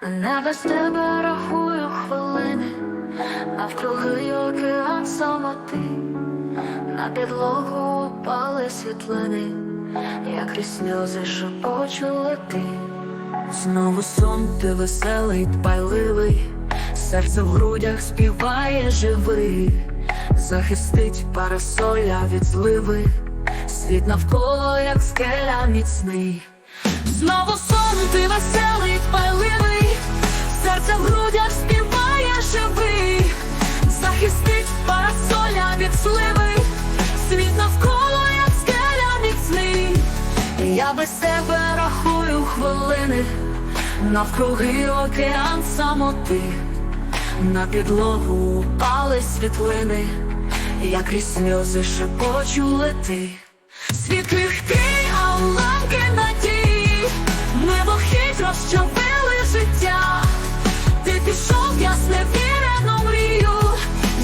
Не без тебе рахую хвилини, навкруги океан самоти, на підлогу упали світлини, як крізь сльози шепочули ти. Знову сон ти веселий, дбайливий, серце в грудях співає живий, захистить парасоля від зливи, світ навколо, як скеля міцний. Знову сон ти веселий, дбайливий, без тебе рахую хвилини, навкруги океан самоти, на підлогу упали світлини, я крізь сльози шепочу лети. Світ крихкий, а уламки надії, мимохідь розчавили життя. Ти пішов, я зневірену мрію,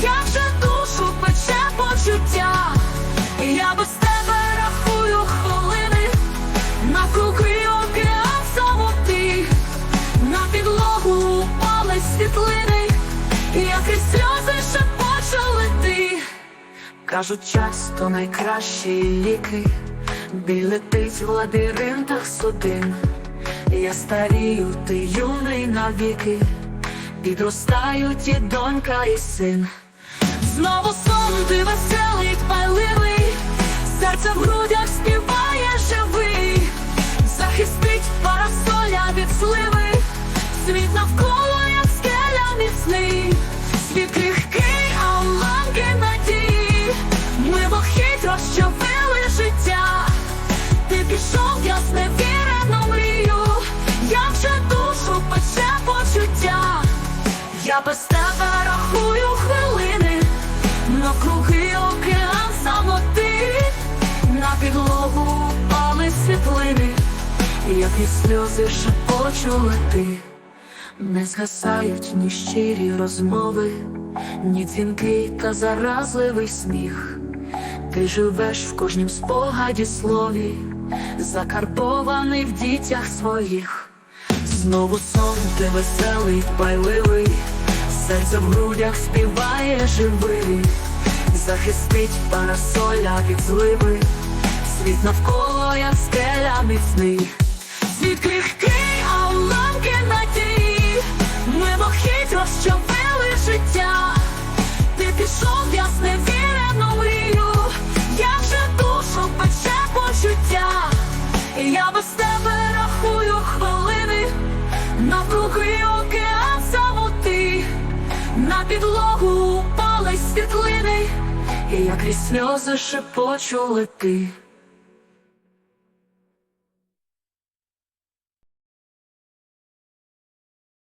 я вже душу пече почуття. Я без Кажуть, часто найкращі ліки. Біль в лабіринтах судин. Я старію, ти юний навіки. Підростають і донька, і син. Знову сон, ти веселий, дбайливий Серце в грудях співає живий. Захистить парасоля від сливи Світ навколо, Я без тебе рахую хвилини Навкруги океан самоти На підлогу пали світлини Як і сльози шепочу лети не згасають ні щирі розмови, ні дзвінки та заразливий сміх. Ти живеш в кожнім спогаді слові, закарбований в дітях своїх. Знову сон ти веселий, дбайливий, серце в грудях співає живий, захистить парасоля від зливи, світ навколо, як скеля міцний. Світ крихкий, підлогу упали світлини І я крізь сльози шепочу лети